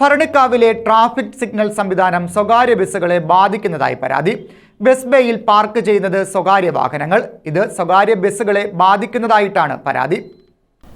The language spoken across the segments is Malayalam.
ഭരണിക്കാവിലെ ട്രാഫിക് സിഗ്നൽ സംവിധാനം സ്വകാര്യ ബസ്സുകളെ ബാധിക്കുന്നതായി പരാതി. ബസ് ബേയിൽ പാർക്ക് ചെയ്യുന്നത് സ്വകാര്യ വാഹനങ്ങൾ. ഇത് സ്വകാര്യ ബസ്സുകളെ ബാധിക്കുന്നതായിട്ടാണ് പരാതി.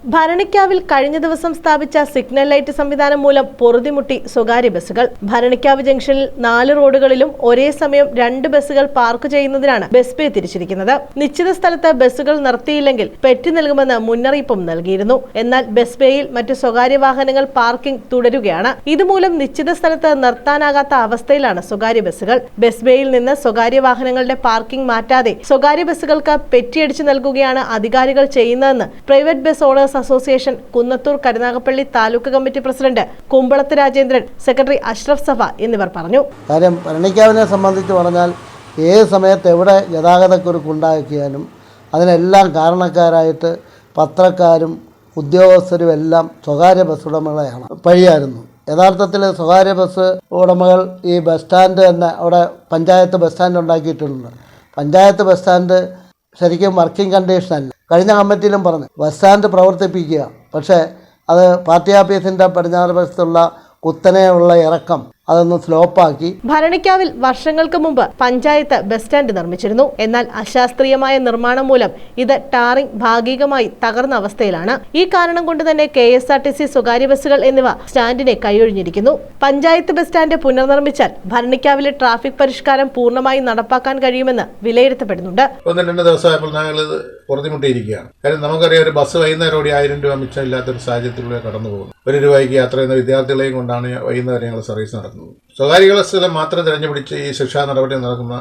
ഭരണിക്കാവിൽ കഴിഞ്ഞ ദിവസം സ്ഥാപിച്ച സിഗ്നൽ ലൈറ്റ് സംവിധാനം മൂലം പൊറുതിമുട്ടി സ്വകാര്യ ബസ്സുകൾ. ഭരണിക്കാവ് ജംഗ്ഷനിൽ നാല് റോഡുകളിലും ഒരേ സമയം രണ്ട് ബസ്സുകൾ പാർക്ക് ചെയ്യുന്നതിനാണ് ബസ് പേ തിരിച്ചിരിക്കുന്നത്. നിശ്ചിത സ്ഥലത്ത് ബസ്സുകൾ നിർത്തിയില്ലെങ്കിൽ പെറ്റി നൽകുമെന്ന് മുന്നറിയിപ്പും നൽകിയിരുന്നു. എന്നാൽ ബസ് പേയിൽ മറ്റ് സ്വകാര്യ വാഹനങ്ങൾ പാർക്കിംഗ് തുടരുകയാണ്. ഇതുമൂലം നിശ്ചിത സ്ഥലത്ത് നിർത്താനാകാത്ത അവസ്ഥയിലാണ് സ്വകാര്യ ബസ്സുകൾ. ബസ് ബേയിൽ നിന്ന് സ്വകാര്യ വാഹനങ്ങളുടെ പാർക്കിംഗ് മാറ്റാതെ സ്വകാര്യ ബസ്സുകൾക്ക് പെറ്റിയടിച്ചു നൽകുകയാണ് അധികാരികൾ ചെയ്യുന്നതെന്ന് private bus owners association Kunnathur Karunagappally taluk committee president Kumbalath Rajendran secretary Ashraf Safa എന്നിവർ പറഞ്ഞു. കാര്യം ഭരണിക്കാവിനെ സംബന്ധിച്ച് പറഞ്ഞാൽ ഏത് സമയത്ത് എവിടെ ഗതാഗതക്കുരുക്ക് ഉണ്ടാക്കിയാലും അതിനെല്ലാം കാരണക്കാരായിട്ട് പത്രക്കാരും ഉദ്യോഗസ്ഥരും എല്ലാം സ്വകാര്യ ബസ് ഉടമകളെയാണ്. പഴിയായിരുന്നു യഥാർത്ഥത്തിൽ സ്വകാര്യ ബസ് ഉടമകൾ ഈ ബസ് സ്റ്റാൻഡ് തന്നെ അവിടെ പഞ്ചായത്ത് ബസ് സ്റ്റാൻഡ് ഉണ്ടാക്കിയിട്ടുണ്ട്. പഞ്ചായത്ത് ബസ് സ്റ്റാൻഡ് ശരിക്കും വർക്കിംഗ് കണ്ടീഷൻ അല്ല കഴിഞ്ഞ കമ്മിറ്റിയിലും പറഞ്ഞു ബസ് സ്റ്റാൻഡ് പ്രവർത്തിപ്പിക്കുക. പക്ഷേ അത് പാർട്ടി ആഫീസിന്റെ പടിഞ്ഞാറ് വശത്തുള്ള കുത്തനെയുള്ള ഇറക്കം അതൊന്ന് സ്ലോപ്പാക്കി. ഭരണിക്കാവിൽ വർഷങ്ങൾക്ക് മുമ്പ് പഞ്ചായത്ത് ബസ് സ്റ്റാൻഡ് നിർമ്മിച്ചിരുന്നു. എന്നാൽ അശാസ്ത്രീയമായ നിർമ്മാണം മൂലം ഇത് ടാറിംഗ് ഭാഗികമായി തകർന്ന അവസ്ഥയിലാണ്. ഈ കാരണം കൊണ്ട് തന്നെ K S R T C സ്വകാര്യ ബസ്സുകൾ എന്നിവ സ്റ്റാൻഡിനെ കൈയൊഴിഞ്ഞിരിക്കുന്നു. പഞ്ചായത്ത് ബസ് സ്റ്റാൻഡ് പുനർനിർമ്മിച്ചാൽ ഭരണിക്കാവിലെ ട്രാഫിക് പരിഷ്കാരം പൂർണമായി നടപ്പാക്കാൻ കഴിയുമെന്ന് വിലയിരുത്തപ്പെടുന്നുണ്ട്. ഒന്ന് രണ്ട് ദിവസമായപ്പോൾ ഞങ്ങൾ ഇത് പുറത്തിമുട്ടിയിരിക്കുകയാണ് കാര്യം നമുക്കറിയാം ഒരു ബസ് വൈകുന്നേരം ഓടി ആയിരം രൂപ മിച്ചം ഇല്ലാത്തൊരു സാഹചര്യത്തിലൂടെ കടന്നു പോകുന്നു ഒരു രൂപയ്ക്ക് യാത്ര ചെയ്യുന്ന വിദ്യാർത്ഥികളെയും കൊണ്ടാണ് വൈകുന്നേരം ഞങ്ങൾ സർവീസ് നടത്തുന്നത് സ്വകാര്യ ബസ്സുകളെ മാത്രം തിരഞ്ഞുപിടിച്ച് ഈ ശിക്ഷാ നടപടി നടക്കുന്ന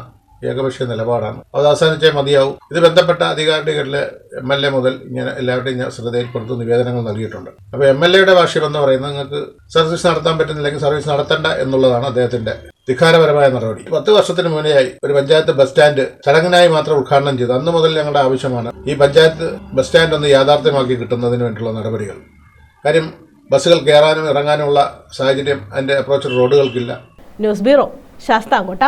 ഏകപക്ഷീയ നിലപാടാണ്. അത് അവസാനിച്ചേ മതിയാവും. ഇത് ബന്ധപ്പെട്ട അധികാരികളിൽ എം എൽ എ മുതൽ ഇങ്ങനെ എല്ലാവരുടെയും ഞാൻ ശ്രദ്ധയിൽപ്പെടുത്തുന്ന നിവേദനങ്ങൾ നൽകിയിട്ടുണ്ട്. അപ്പോൾ എം എൽ എയുടെ ഭാഷ്യം എന്ന് പറയുന്നത്? നിങ്ങൾക്ക് സർവീസ് നടത്താൻ പറ്റുന്നില്ലെങ്കിൽ സർവീസ് നടത്തണ്ട എന്നുള്ളതാണ് അദ്ദേഹത്തിന്റെ ധിക്കാരപരമായ നടപടി. പത്ത് വർഷത്തിന് മുന്നേയായി ഒരു പഞ്ചായത്ത് ബസ് സ്റ്റാൻഡ് ചടങ്ങിനായി മാത്രം ഉദ്ഘാടനം ചെയ്തു. അന്ന് മുതൽ ഞങ്ങളുടെ ആവശ്യമാണ് ഈ പഞ്ചായത്ത് ബസ് സ്റ്റാൻഡ് ഒന്ന് യാഥാർത്ഥ്യമാക്കി കിട്ടുന്നതിന് വേണ്ടിയുള്ള നടപടികൾ. കാര്യം ബസ്സുകൾ കയറാനും ഇറങ്ങാനുമുള്ള സാഹചര്യം അതിന്റെ അപ്രോച്ച് റോഡുകൾക്കില്ല ന്യൂസ് ബ്യൂറോ ശാസ്താംകോട്ട.